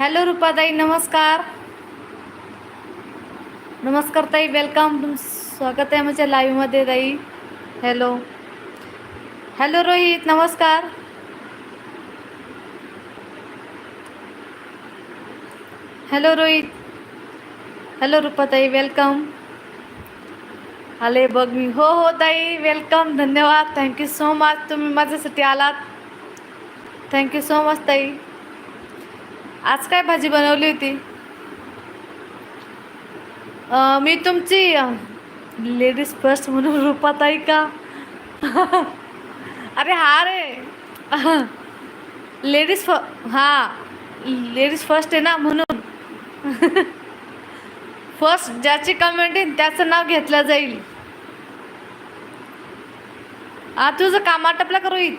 Hello Rupatai नमस्कार. नमस्कार ताई वेलकम तुम स्वागत आहे माझ्या लाईव्हमध्ये ताई. हॅलो हॅलो रोहित नमस्कार. हॅलो रोहित. हॅलो रुपाताई वेलकम आले बघ मी. हो हो ताई वेलकम धन्यवाद. थँक्यू सो मच तुम्ही माझ्यासाठी आलात. थँक्यू सो मच ताई. आज काय भाजी बनवली होती? मी तुमची लेडीज फर्स्ट म्हणून रूपात आहे का? अरे हा रे. लेडीज फ हां लेडीज फर्स्ट आहे ना म्हणून. फर्स्ट ज्याची कमेंट येईल त्याचं नाव घेतलं जाईल. आ तुझं काम आटपलं का रोहित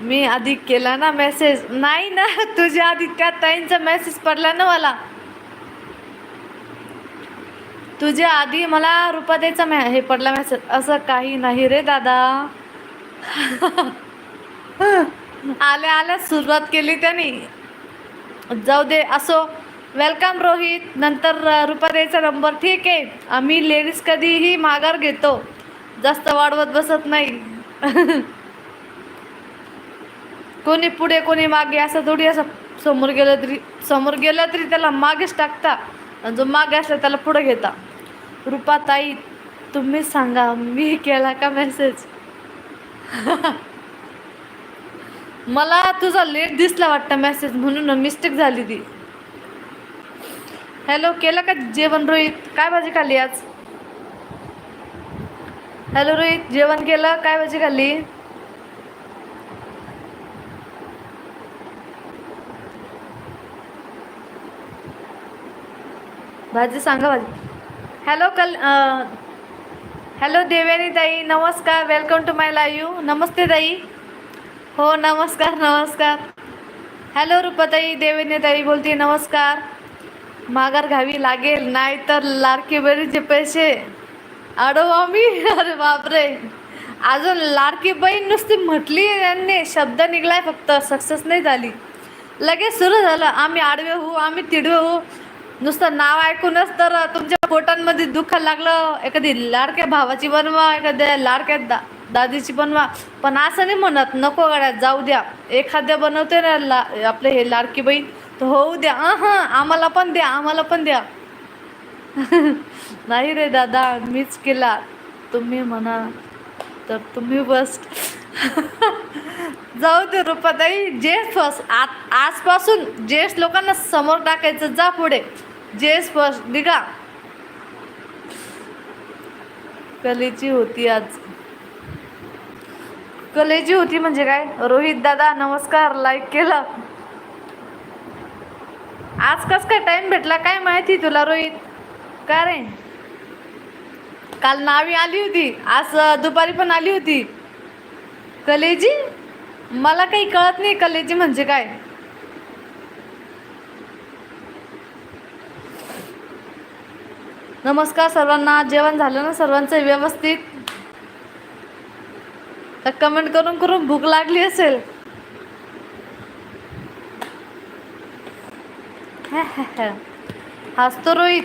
मी आधी केला ना मेसेज नाही ना तुझ्या आधी त्या ताईंचा मेसेज पडला ना मला. तुझ्या आधी मला रुपादेचा मे हे पडला मेसेज असं काही नाही रे दादा. आल्या आल्या सुरुवात केली त्यांनी. जाऊ दे असो. वेलकम रोहित. नंतर रुपादेचा नंबर ठीक आहे. आम्ही लेडीज कधीही माघार घेतो. जास्त वाढवत बसत नाही. कोणी पुढे कोणी मागे असं थोडी असं समोर गेलं तरी समोर गेलं तरी त्याला मागेच टाकता. आणि जो मागे असला त्याला पुढे घेता. रुपाताई तुम्ही सांगा मी केला का मेसेज मला तुझा लेट दिसला वाटतं मेसेज म्हणून मिस्टेक झाली ती. हॅलो केलं का जेवण रोहित? काय भाजी खाल्ली आज? हॅलो रोहित जेवण केलं? काय भाजी खाल्ली? भाजी सांगा भाजी. हॅलो कल हॅलो देवयानी ताई. नमस्कार. वेलकम टू माय लाईव्ह नमस्ते ताई. हो नमस्कार नमस्कार. हॅलो रुपाताई देवेनी ताई बोलते नमस्कार. माघार घ्यावी लागेल नाही तर लाडकी पैसे. अडवा आम्ही अरे बापरे. अजून लाडकी बहीण नुसती म्हटली यांनी. शब्द निघलाय फक्त. सक्सेस नाही झाली. लगेच सुरू झालं. आम्ही आडवे होऊ आम्ही तिडवे होऊ. नुसतं नाव ऐकूनच तर तुमच्या पोटांमध्ये दुःख लागलं. एखादी लाडक्या भावाची बनवा एखाद्या लाडक्या दा दादीची बनवा. पण असं नाही म्हणत नको गाड्या जाऊ द्या. एखाद्या बनवते ना ला आपले हे लाडकी बहीण तर होऊ द्या. हां आम्हाला पण द्या आम्हाला पण द्या. नाही रे दादा मीच केला. तुम्ही म्हणा तर तुम्ही बस जाऊ दे रुपाताई जेस फर्स्ट आत आजपासून ज्येष्ठ लोकांना समोर टाकायचं जा पुढे. जे स्पर्श निघा. कलेची होती आज. कलेची होती म्हणजे काय? रोहित दादा नमस्कार. लाईक केलं. आज कस काय टाइम भेटला? काय माहिती तुला रोहित? का रे? काल नावी आली होती. आज दुपारी पण आली होती. कलेजी? मला काही कळत नाही कलेजी म्हणजे काय. नमस्कार सर्वांना. जेवण झालं ना सर्वांचं व्यवस्थित? तर कमेंट करून करून भूक लागली असेल. हसतो रोहित.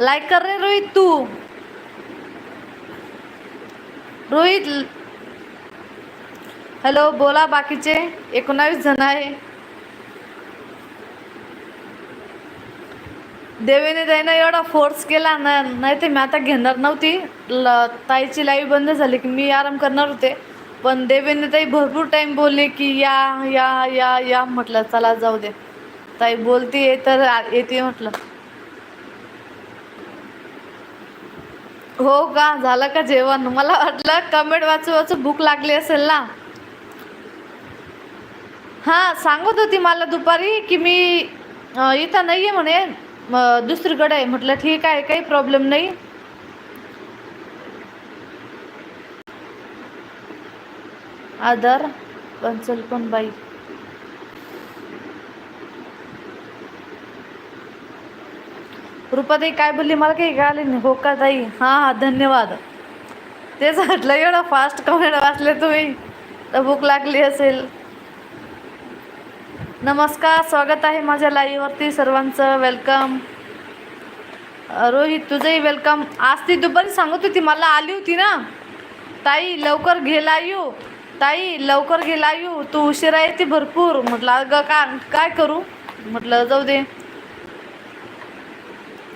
लाईक कर रे रोहित तू. रोहित. हॅलो बोला बाकीचे. एकोणावीस जण आहे. देवीने त्यानं एवढा फोर्स केला ना नाही ते मी आता घेणार नव्हती. ल ताईची लाईव्ह बंद झाली की मी आराम करणार होते. पण देवेने ताई भरपूर टाईम बोलले की या या या या म्हटलं चला जाऊ दे. ताई बोलती तर येते म्हटलं. हो का? झालं का जेवण? मला वाटलं कमेंट वाचू वाचू भूक लागली असेल ना. हां सांगत होती मला दुपारी की मी इथं नाही आहे म्हणे. मग दुसरीकडे आहे. म्हटलं ठीक आहे काही प्रॉब्लेम नाही. आधार पंचल पण बाई. रुपाताई काय बोलली? मला काही कळाले नाही. हो का ताई? हां हां धन्यवाद. तेच म्हटलं एवढा फास्ट कमेंट वाचले तुम्ही. तर भूक लागली असेल. नमस्कार स्वागत आहे माझ्या लाईव्हवरती सर्वांचं. वेलकम रोहित तुझंही वेलकम आज ती दुपारी सांगत होती मला आली होती ना. ताई लवकर घेला येऊ. ताई लवकर घेला येऊ. तू उशिरा येते भरपूर. म्हटलं अगं का काय करू? म्हटलं जाऊ दे.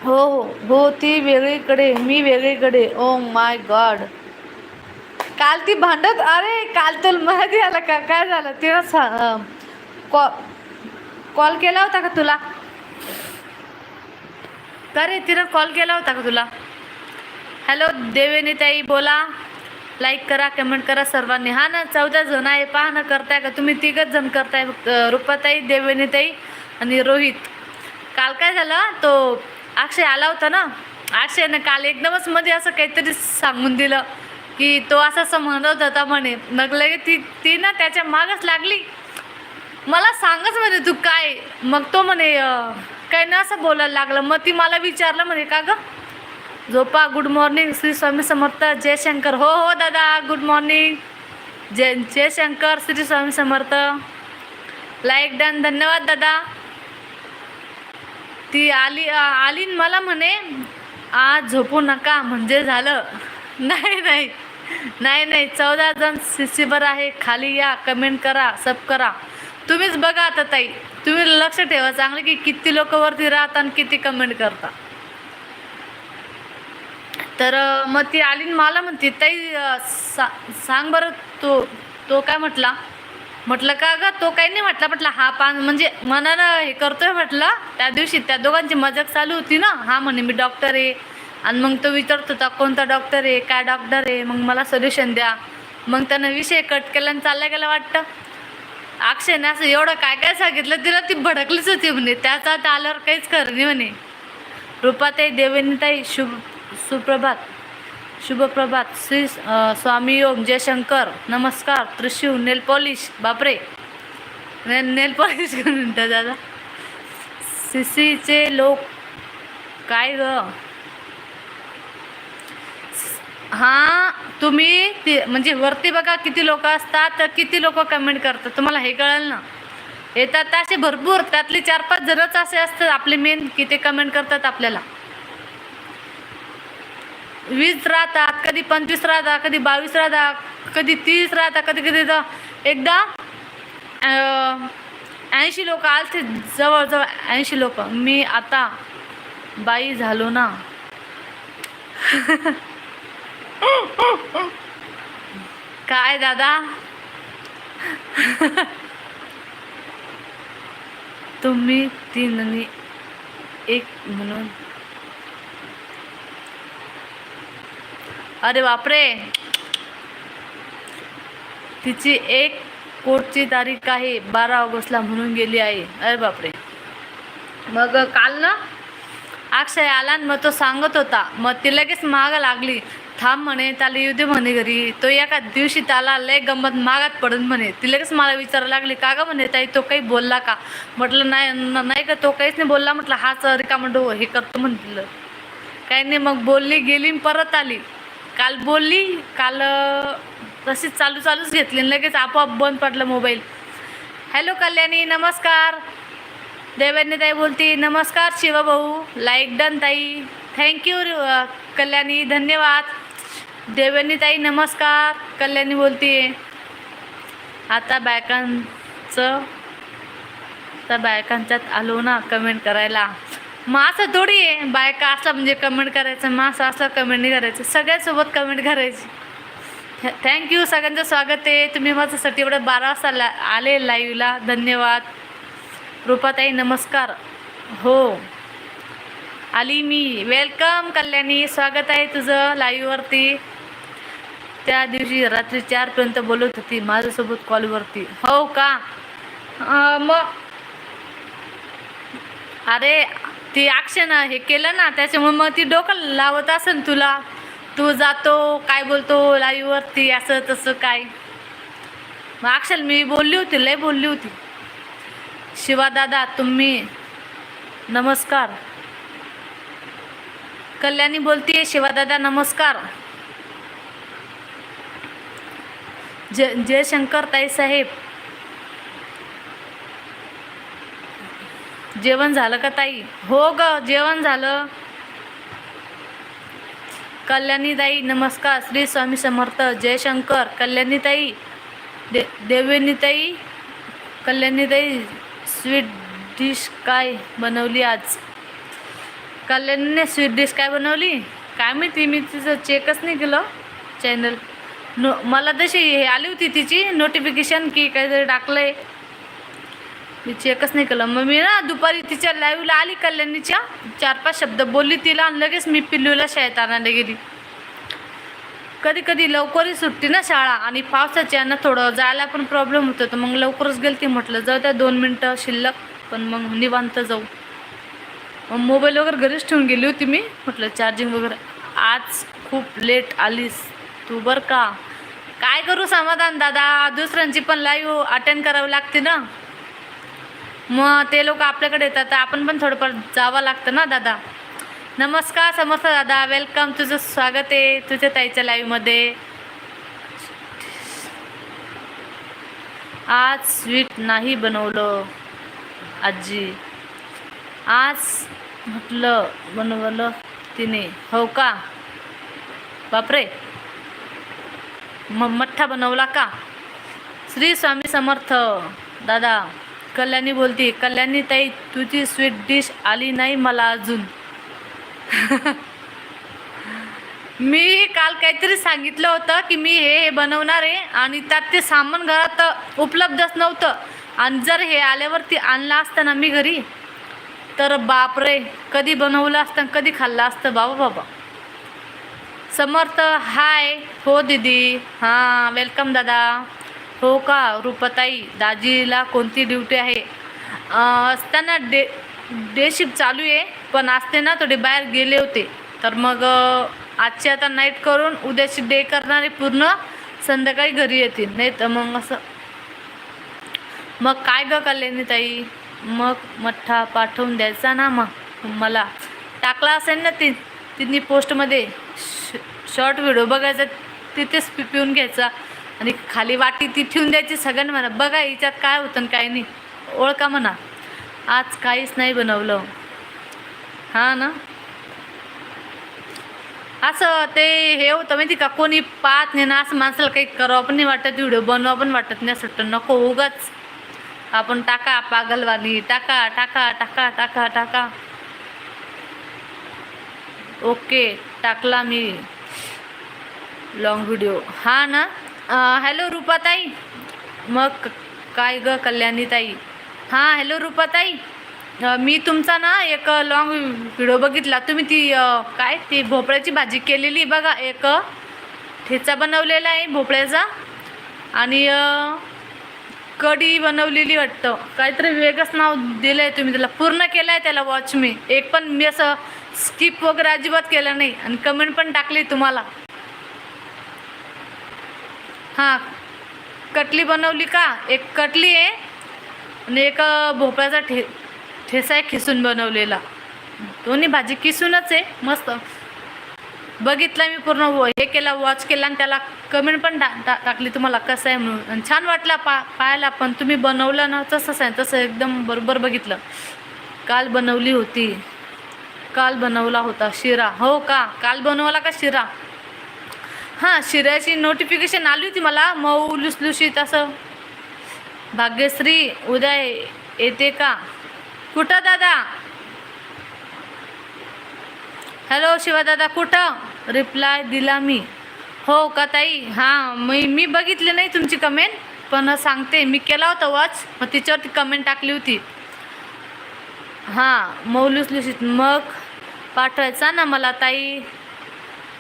हो हो. हो ती वेगळीकडे मी वेगळीकडे. ओ माय गॉड काल ती भांडत अरे काल तर माहिती आला का? काय झालं? तिला सा कॉ कॉल केला होता का तुला? का रे तिनं कॉल केला होता का तुला? हॅलो देवेनीताई बोला. लाईक करा कमेंट करा सर्वांनी. हा ना चौदा जण आहे. पहा ना करताय का? तुम्ही तिघच जण करताय. फक्त रुपाताई देवेनीताई आणि रोहित. काल काय झालं? तो अक्षय आला होता ना? अक्षयनं काल एकदमच मध्ये असं काहीतरी सांगून दिलं की तो असं असं म्हणत होता म्हणे. मग लगेच ती ती ना त्याच्या मागच लागली. मला सांगच म्हणे तू काय. मग तो म्हणे काय ना असं बोलायला लागलं. मग ती मला विचारलं म्हणे का ग? झोपा गुड मॉर्निंग श्री स्वामी समर्थ जयशंकर हो हो दादा गुड मॉर्निंग जय जयशंकर श्री स्वामी समर्थ. लाईक डन धन्यवाद दादा. ती आली आली मला म्हणे आज झोपू नका म्हणजे झालं. नाही नाही नाही नाही चौदा जण शिशीबर आहे. खाली या कमेंट करा सब करा. तुम्हीच बघा आता ताई. तुम्ही लक्ष ठेवा चांगलं की किती लोक वरती राहतात आणि किती कमेंट करता तर मग ती आली न मला म्हणते ताई सा सांग बरं तो तो काय म्हटला? म्हटलं का ग तो काही नाही म्हटला म्हटलं हा पान म्हणजे मनानं हे करतोय म्हटलं त्या दिवशी त्या दोघांची मजाक चालू होती ना हा म्हणे मी डॉक्टर आहे. आणि मग तो विचारत होता कोणता डॉक्टर आहे? काय डॉक्टर आहे? मग मला सोल्युशन द्या. मग त्यानं विषय कट केला आणि चालला गेला वाटतं. अक्षयने असं एवढं काय काय सांगितलं तिला ती भडकलीच होती म्हणे. त्याचा आता आल्यावर काहीच करणे नाही म्हणे. रूपाताई देवेनीताई शुभ सुप्रभात. शुभप्रभात. श्री स्वामी योग जयशंकर. नमस्कार. त्रिशिव नेल पॉलिश. बापरे. ने नेल पॉलिश करून दादा. सिसीचे लोक काय ग? हां तुम्ही ते म्हणजे वरती बघा किती लोक असतात तर किती लोक कमेंट करतात. तुम्हाला हे कळेल ना? येतात तर असे भरपूर त्यातले चार पाच जणच असे असतात आपले मेन की ते कमेंट करतात आपल्याला. वीस राहतात कधी पंचवीस राहतात कधी बावीस राहतात कधी तीस राहतात कधी कधी तर एकदा ऐंशी लोक आलते जवळजवळ ऐंशी लोक. मी आता बाई झालो ना. काय दादा? तुम्ही तीन आणि एक म्हणून. अरे बापरे! तिची एक कोर्टची तारीख आहे बारा ऑगस्टला म्हणून गेली आहे. अरे बापरे! मग काल ना अक्षय आला आणि मग तो सांगत होता. मग ती लगेच माग लागली. थांब म्हणे त्याला येऊ दे म्हणे घरी. तो एका दिवशी त्याला लय गंमत मागात पडून म्हणे. ती लगेच मला विचारायला लागली का गं म्हणे ताई तो काही बोलला का? म्हटलं नाही नाही का तो काहीच नाही बोलला. म्हटलं हाच रिकामा डो हे करतो म्हटलं. काही नाही मग बोलली गेली परत आली. काल बोलली काल तशीच चालू चालूच घेतली. आणि लगेच आपोआप बंद पडलं मोबाईल. हॅलो कल्याणी नमस्कार. देवेंद्र ताई बोलती नमस्कार शिवभाऊ लाईक डन ताई. थँक्यू कल्याणी धन्यवाद. देवेंद्र ताई नमस्कार. कल्याणी बोलती आता बायकांचं आता बायकांच्यात आलो ना कमेंट करायला. मासं असं थोडी आहे बायका असला म्हणजे कमेंट करायचं मासं असं असं कमेंट नाही करायचं. सगळ्यांसोबत कमेंट करायची. थँक्यू सगळ्यांचं स्वागत आहे. तुम्ही माझ्यासाठी एवढं बारा वाजता ला आले लाईव्हला धन्यवाद. रूपाताई नमस्कार. हो. आली मी. वेलकम कल्याणी. स्वागत आहे तुझं लाईव्हवरती त्या दिवशी रात्री चारपर्यंत बोलत होती माझ्यासोबत कॉलवरती हो का? मग अरे ती अक्षयनं हे केलं ना त्याच्यामुळे मग ती डोकं लावत असेल तुला. तू जातो काय बोलतो लाईव्हवरती असं तसं काय. मग अक्षल मी बोलली होती लय बोलली होती. शिवादादा तुम्ही नमस्कार. कल्याणी बोलतीये शिवादादा नमस्कार. जय जयशंकर ताईसाहेब जेवण झालं का ताई? हो ग जेवण झालं. कल्याणीताई नमस्कार. श्री स्वामी समर्थ जयशंकर. कल्याणीताई दे देवेनीताई कल्याणीताई स्वीट डिश काय बनवली आज? कल्याणीने स्वीट डिश काय बनवली? काय माहिती मी तिचं चेकच नाही केलं. चॅनल नो मला तशी हे आली होती तिची नोटिफिकेशन की काहीतरी टाकलं आहे मी चेकच नाही केलं. मग मी ना दुपारी तिच्या लाईव्हला आली कल्याणीच्या. चार पाच शब्द बोलली तिला आणि लगेच मी पिल्लूला शाळेत आणायला गेली. कधी कधी लवकरही सुटते ना शाळा आणि पावसाच्या ना थोडं जायला पण प्रॉब्लेम होतो. तर मग लवकरच गेलती म्हटलं जाऊ त्या दोन मिनटं शिल्लक पण मग निवांत जाऊ. मग मोबाईल वगैरे घरीच ठेवून गेली होती मी. म्हटलं चार्जिंग वगैरे. आज खूप लेट आलीस तू बरं का? काय करू समाधान दादा? दुसऱ्यांची पण लाईव्ह अटेंड करावी लागते ना. मग ते लोक आपल्याकडे येतात तर आपण पण थोडंफार जावं लागतं ना दादा? नमस्कार समर्थ दादा वेलकम तुझं स्वागत आहे तुझ्या ताईच्या लाईव्हमध्ये आज स्वीट नाही बनवलं आजी. आज म्हटलं बनवलं तिने. हो का? बापरे. म मठ्ठा बनवला का? श्री स्वामी समर्थ. दादा कल्याणी बोलती कल्याणी ताई तुझी स्वीट डिश आली नाही मला अजून. मी काल काहीतरी सांगितलं होतं की मी हे हे बनवणार आहे आणि त्यात ते सामान घरात उपलब्धच नव्हतं. आणि जर हे आल्यावरती आणलं असतं ना मी घरी तर बापरे कधी बनवलं असतं आणि कधी खाल्लं असतं बाबा बाबा. समर्थ हाय. हो दीदी. हां वेलकम दादा. हो का रुपताई दाजीला कोणती ड्युटी आहे? असताना डे डे शिफ्ट चालू आहे. पण असते ना थोडे बाहेर गेले होते. तर मग आजची आता नाईट करून उद्याची डे करणारे पूर्ण संध्याकाळी घरी येतील. नाही तर मग असं. मग काय ग कल्याणी ताई? मग मठ्ठा पाठवून द्यायचा ना मग मला टाकला असेल ना ती तिने पोस्टमध्ये श शॉर्ट व्हिडिओ बघायचा तिथेच पि पिऊन घ्यायचा. आणि खाली वाटी ती ठेवून द्यायची सगळ्यांना म्हणा बघा हिच्यात काय होतं आणि काय नाही. ओळखा म्हणा. आज काहीच नाही बनवलं. हां ना? असं ते हे होतं माहिती का? कोणी पाहत नाही ना असं माणसाला काही करावं पण नाही वाटत व्हिडिओ बनवा पण वाटत नाही. असं वाटतं नको उगाच. आपण टाका पागलवाली टाका टाका टाका टाका टाका. ओके टाकला मी. लॉंग व्हिडिओ हा ना? हॅलो रूपाताई. मग काय ग कल्याणीताई? हां हॅलो रूपाताई. मी तुमचा ना एक लॉंग व्हिडिओ बघितला. तुम्ही ती काय ती भोपळ्याची भाजी केलेली बघा. एक ठेचा बनवलेला आहे भोपळ्याचा. आणि कढी बनवलेली वाटतं. काहीतरी वेगळंच नाव दिलं आहे तुम्ही त्याला. पूर्ण केलं आहे त्याला वॉच मी. एक पण मी असं स्किप वगैरे अजिबात केलं नाही. आणि कमेंट पण टाकली तुम्हाला. हां कटली बनवली का? एक कटली आहे. आणि एक भोपळ्याचा ठे ठेसा आहे खिसून बनवलेला. दोन्ही भाजी किसूनच आहे मस्त. बघितला मी पूर्ण हे केला वॉच केला आणि त्याला कमेंट पण टा टा टाकली तुम्हाला कसं आहे म्हणून. आणि छान वाटला पा पाहायला पण तुम्ही बनवलं ना तसंच आहे तसं एकदम बरोबर बघितलं. काल बनवली होती. काल बनवला होता शिरा. हो का? काल बनवला का शिरा? हां शिऱ्याची नोटिफिकेशन आली होती मला मऊ लुसलुशीत असं. भाग्यश्री उद्या येते का? कुठं दादा? हॅलो शिवादादा कुठं? रिप्लाय दिला मी. हो का ताई? हां मी मी बघितली नाही तुमची कमेंट पण सांगते मी केला होता वॉच मग तिच्यावरती कमेंट टाकली होती. हां मौलुसलुशीत मग पाठवायचा ना मला ताई?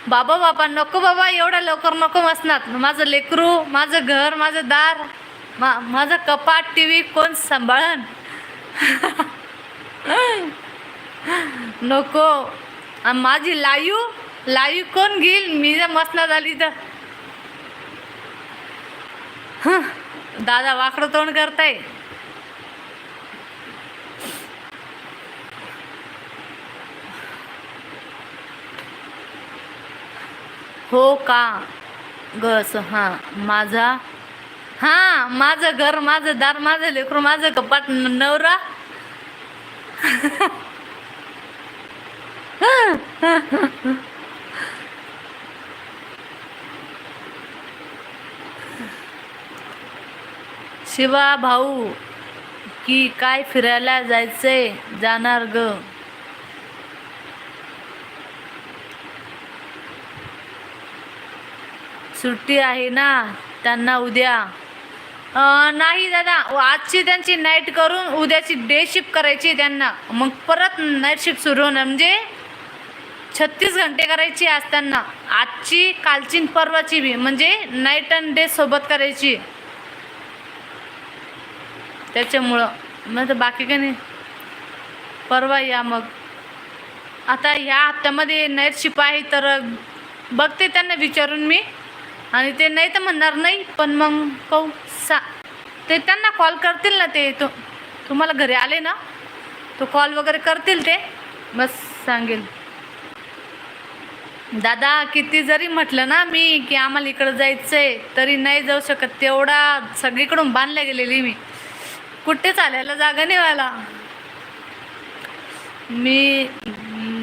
बाबा बाबा नको बाबा एवढ्या लवकर नको बसणार माझं लेकरू माझं घर माझं दार मा माझं कपाट टी व्ही कोण सांभाळन? नको. माझी लाईव लाईव कोण घेईल? मी जर मसना झाली तर. दादा वाकडं तोंड करताय. हो का? गस हां माझा हा माझं घर माझं दार माझं लेकरू माझं कपाट नवरा. शिवा भाऊ की काय फिरायला जायचंय जाणार ग? सुट्टी आहे ना त्यांना उद्या. नाही दादा आजची त्यांची नाईट करून उद्याची डे शिफ्ट करायची आहे त्यांना. मग परत नाईट शिफ्ट सुरू होणार. म्हणजे छत्तीस घंटे करायची आज त्यांना. आजची कालची परवाची बी. म्हणजे नाईट अँड डे सोबत करायची. त्याच्यामुळं. मग तर बाकी काही नाही. परवा या मग. आता ह्या हप्त्यामध्ये नाईट शिप आहे तर बघते त्यांना विचारून मी. आणि ते नाही तर म्हणणार नाही पण मग पाहू. सा ते त्यांना कॉल करतील ना ते तो तुम्हाला घरी आले ना तो कॉल वगैरे करतील ते. बस सांगेल. दादा किती जरी म्हटलं ना मी की आम्हाला इकडं जायचं आहे तरी नाही जाऊ शकत. तेवढा सगळीकडून बांधल्या गेलेली मी. कुठे चालायला जागा नाही व्हायला. मी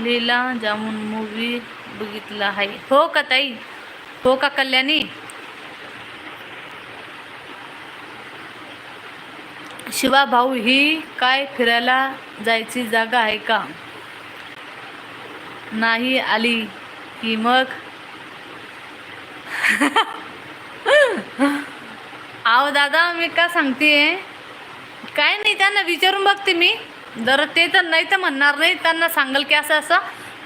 लीला जामून मूवी बघितला आहे. हो का ताई? हो का कल्याणी? शिवा भाऊ ही काय फिरायला जायची जागा आहे का? नाही आली की मग? आहो दादा मी का सांगते काय नाही त्यांना विचारून बघते मी. जर ते तर नाही तर म्हणणार नाही त्यांना सांगल की असं असं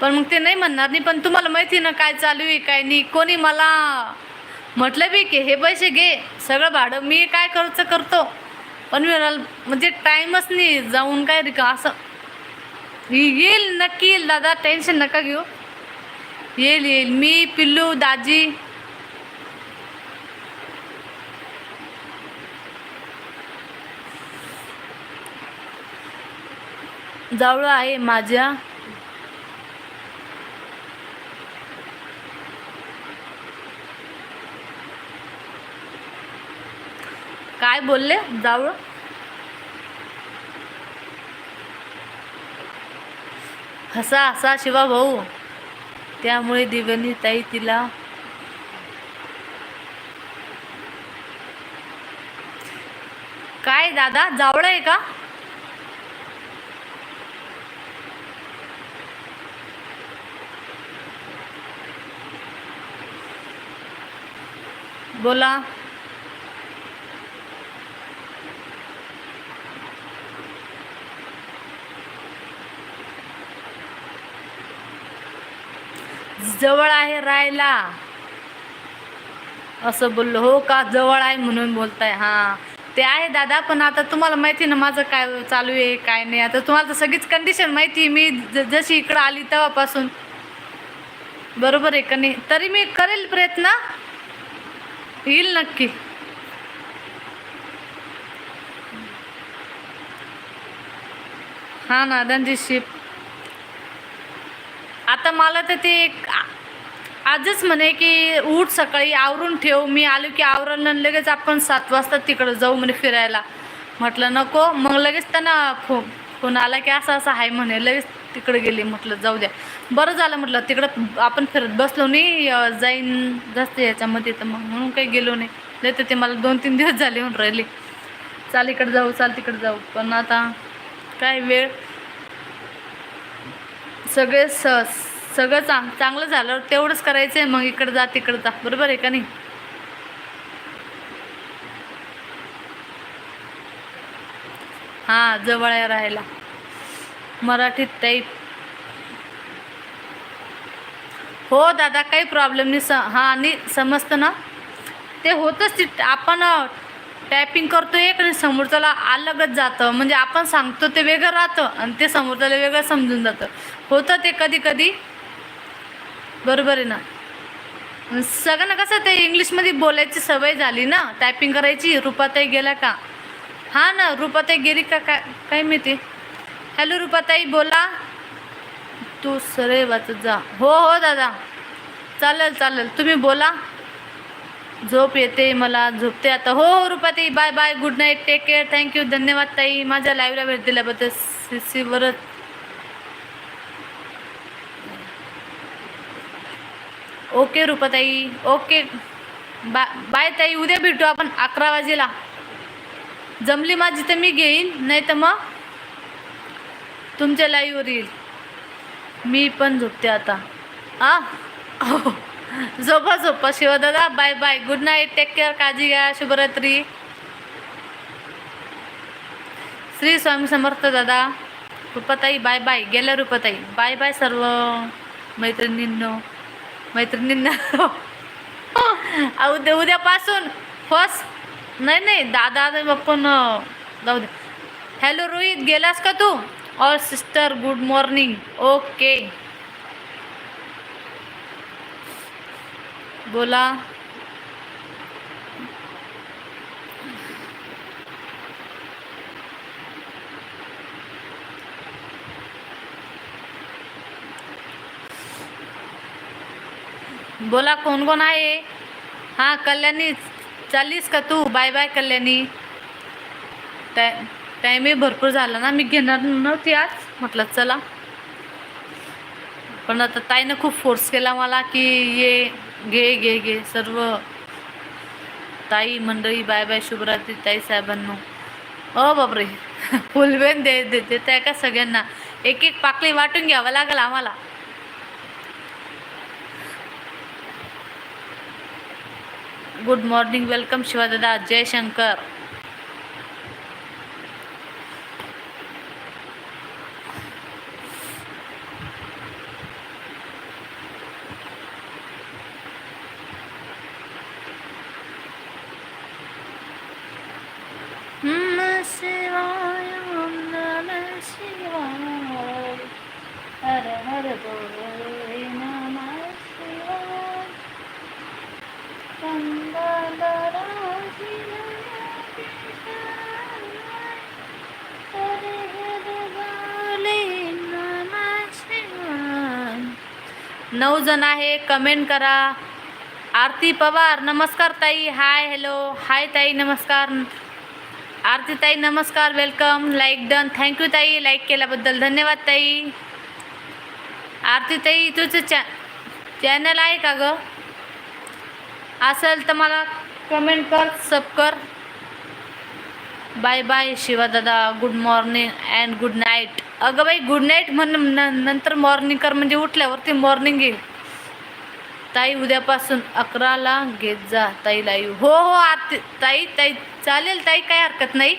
पण मग ते नाही म्हणणार नाही पण तुम्हाला माहिती ना काय चालू आहे काय नाही. कोणी मला म्हटलं बी की हे पैसे घे सगळं भाडं. मी काय खर्च करतो? पण मी म्हणजे टाईमच नाही जाऊन काय रिका असं. येईल नक्की येईल दादा टेन्शन नका घेऊ. येईल येईल. मी पिल्लू दाजी. जावळं आहे माझ्या. काय बोलले? जावळ हसा हसा शिवा भाऊ. त्यामुळे दिव्यानी ताई तिला काय दादा जावळ आहे का? बोला. जवळ आहे राहायला. असं बोललो हो का? जवळ आहे म्हणून बोलताय. हां. ते आहे दादा पण आता तुम्हाला माहिती ना माझं काय चालू आहे काय नाही. आता तुम्हाला तर सगळीच कंडिशन माहिती आहे. मी ज- जशी इकडं आली तेव्हापासून. बरोबर आहे का नाही? तरी मी करेल प्रयत्न. येईल नक्की. हा ना त्यांची शिप आता मला तर ते एक आजच म्हणे की उठ सकाळी आवरून ठेव. मी आलो की आवरण आणि लगेच आपण सात वाजता तिकडं जाऊ म्हणे फिरायला. म्हटलं नको. मग लगेच त्यांना फो फोन आला की असं असं आहे म्हणे. लगेच तिकडे गेली म्हटलं जाऊ द्या. बरं झालं म्हटलं तिकडं आपण फिरत बसलो नाही जाईन जास्त याच्यामध्ये तर मग म्हणून काही गेलो नाही. नाही तर ते मला दोन तीन दिवस झाले म्हणून राहिले. चाल इकडे जाऊ चाल तिकडे जाऊ. पण आता काय वेळ. सगळे स सगळं चांग चांगलं झालं तेवढंच करायचं आहे मग इकडं जा तिकडं जा. बरोबर आहे का नाही? हां जवळ आहे राहायला. मराठीत टाईप हो दादा काही प्रॉब्लेम नाही. स हां आणि समजतं ना? ते होतंच ते. आपण टायपिंग करतो एक आणि समोरच्याला अलगच जातं. म्हणजे आपण सांगतो ते वेगळं राहतं आणि ते समोरच्याला वेगळं समजून जातं. होतं ते कधी कधी बरोबर आहे ना. सगळ्यांना कसं ते इंग्लिशमध्ये बोलायची सवय झाली ना? टायपिंग करायची रुपाताई गेला का? हां ना रुपाताई गेली का? काय काय माहिती? हॅलो रुपाताई बोला. तू सरळ वाचत जा. हो हो दादा. चालेल चालेल. तुम्ही बोला. झोप येते मला झोपते आता. हो हो Rupatai. Bye bye good night take care thank you धन्यवाद ताई. माझ्या लाईव्हला भेट दिल्याबद्दल. सी सीवरच ओके रुपाताई ओके. बा बाय ताई उद्या भेटू आपण अकरा वाजेला. जमली माझी तर मी घेईन नाही तर मग तुमच्या लाईव्हवर येईल. मी पण झोपते आता. आ? हो झोपा. झोपा शिवदादा bye bye good night take care काळजी घ्या. शुभरात्री. श्री स्वामी समर्थ दादा. रुपाताई बाय बाय गेल्या रुपाताई. बाय बाय सर्व मैत्रिणींनो. मैत्रिणींना. उद्या उद्यापासून. फर्स्ट नाही नाही दादा आपण जाऊ दे. हॅलो रोहित गेलास का तू? All sister good morning okay बोला. बोला कोण कोण आहे? हां कल्याणी चाललीस का तू? Bye bye Kalyani. टाय टाईमही भरपूर झाला ना मी घेणार नव्हती आज. म्हटलं चला. पण आता ताईनं खूप फोर्स केला मला की ये घे घे घे सर्व. ताई मंडळी बाय बाय शुभरात्री ताई साहेबांनो. अ बापरे. फुलबेन दे देते त्या का सगळ्यांना. एक एक पाकळी वाटून घ्यावं लागेल आम्हाला. गुड मॉर्निंग वेलकम शिवादादा जय शंकर नऊ जण आहे कमेंट करा. आरती पवार नमस्कार ताई. हाय हॅलो हाय ताई नमस्कार. आरती ताई नमस्कार welcome like done thank you ताई. लाईक केल्याबद्दल धन्यवाद ताई. आरती ताई तुझं चॅ चॅनल आहे का गं? असेल तर मला कमेंट कर सब कर. बाय बाय शिवा दादा good morning and good night अगं बाई गुड नाईट म्हण न- नंतर मॉर्निंग कर म्हणजे उठल्यावरती मॉर्निंग येईल ताई उद्यापासून अकराला घेत जा ताई लाईव्ह हो हो आरती ताई ताई चालेल ताई काही हरकत नाही.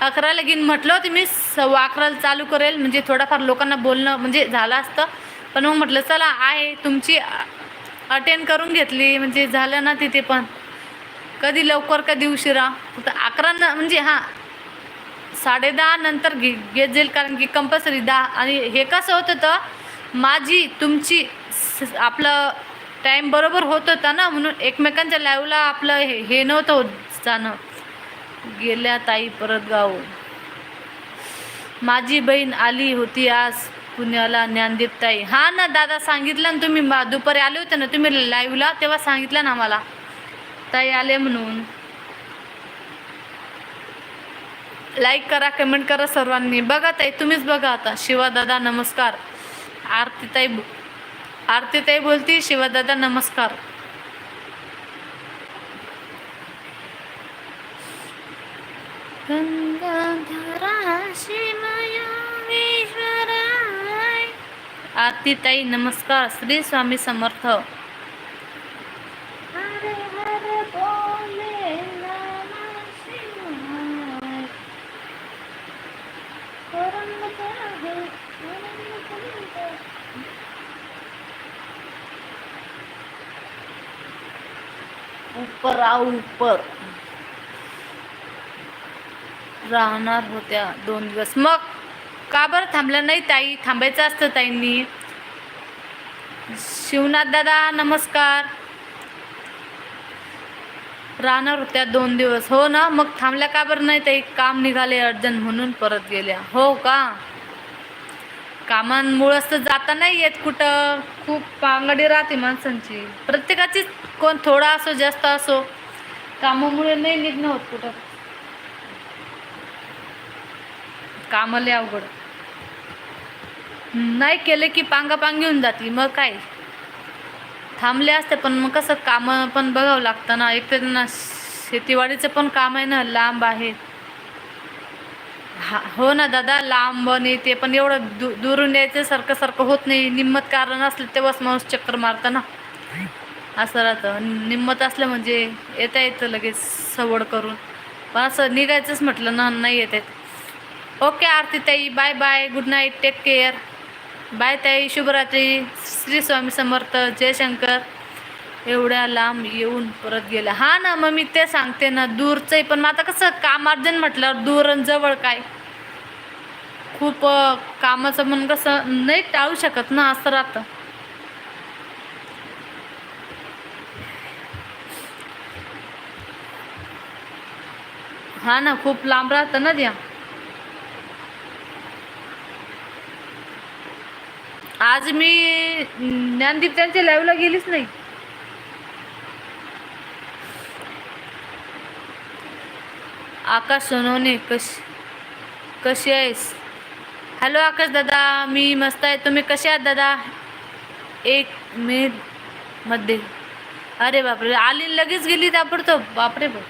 अकराला घेईन म्हटलं होतं मी सव्वा अकराला चालू करेल म्हणजे थोडंफार लोकांना बोलणं म्हणजे झालं असतं. पण मग म्हटलं चला आहे तुमची अटेंड करून घेतली म्हणजे झालं ना तिथे पण. कधी लवकर कधी उशिरा. फक्त अकरा म्हणजे हां साडे दहा नंतर घे घेत जाईल कारण की कंपल्सरी दहा. आणि हे कसं होत होतं माझी तुमची आपलं टाईम बरोबर होत होता ना म्हणून एकमेकांच्या लाईव्हला आपलं हे हे नव्हतं होत जाणं. गेल्या ताई परत गाव. माझी बहीण आली होती आज पुण्याला ज्ञानदीप ताई. हां ना दादा सांगितलं ना तुम्ही मा- दुपारी आले होते ना तुम्ही लाईव्हला तेव्हा सांगितलं ना आम्हाला. ताई आले म्हणून. लाईक करा कमेंट करा सर्वांनी. बघा ताई तुम्हीच बघा आता. शिवदादा नमस्कार. आरतीताई आरतीताई बोलती शिवादादा नमस्कार. आरतीताई नमस्कार. श्री स्वामी समर्थ. ऊपर आ राहणार होत्या दोन दिवस. मग का बरं थांबलं नाही ताई? थांबायचं असतं ताईंनी. शिवनाथ दादा नमस्कार. राहणार होत्या दोन दिवस. हो ना? मग थांबल्या का बरं नाही ताई? काम निघाले अर्जंट म्हणून परत गेल्या. हो का? कामांमुळंच तर जाता नाही येत कुठं. खूप पांगडी राहते माणसांची. प्रत्येकाची कोण थोडा असो जास्त असो कामामुळे नाही निघणं होत कुठं. कामाले अवघड. नाही केले की पांगापांग होऊन जाते मग काय? थांबले असते पण मग कसं कामं पण बघावं लागतं ना. एक तर ना शेतीवाडीचं पण काम आहे ना लांब आहे. हा हो ना दादा लांब नाही ते पण एवढं दु दुरून यायचं सारखं सारखं होत नाही. निम्मत कारण असलं तेव्हाच माणूस चक्कर मारता ना. असं राहतं. निम्मत असलं म्हणजे येता येतं लगेच सवड करून. पण असं निघायचंच म्हटलं ना नाही येत आहेत ओके आरती ताई bye bye. Good night. Take care. Bye ताई. शुभरात्री. श्री स्वामी समर्थ. जयशंकर एवढ्या लांब येऊन परत गेला. हा ना मग मी ते सांगते ना दूरचं आहे पण मग आता कसं काम अर्जंट म्हटल्यावर दूर आणि जवळ काय? खूप कामाचं मन कसं नाही टाळू शकत ना असं राहतं. हा ना खूप लांब राहतं ना द्या आज मी ज्ञानदीप त्यांच्या लाईव्हला गेलीच नाही. आकाश सोनवणे कश कशी आहेस? हॅलो आकाश दादा मी मस्त आहे. तुम्ही कसे आहात दादा? एक मे मध्ये. अरे बापरे आली लगेच गेली ताबडतोब. बापरे बाप.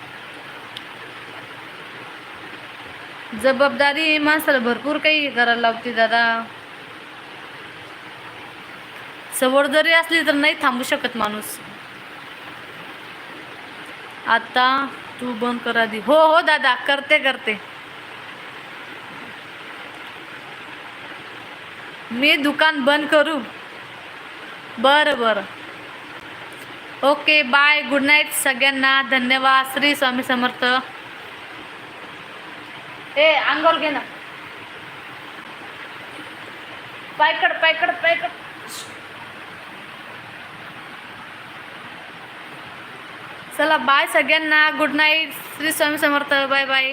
जबाबदारी माणसाला भरपूर काही करायला लावते दादा. सवड जरी असली तर नाही थांबू शकत माणूस. आता तू बंद कर आधी. हो हो दादा करते करते. मी दुकान बंद करू? बरं बरं. ओके बाय गुड नाईट सगळ्यांना. धन्यवाद श्री स्वामी समर्थ. ए अंगावर घे ना. पायकड पायकड पायकड. चला बाय सगळ्यांना. Good night Shri Swami Samarth. Bye bye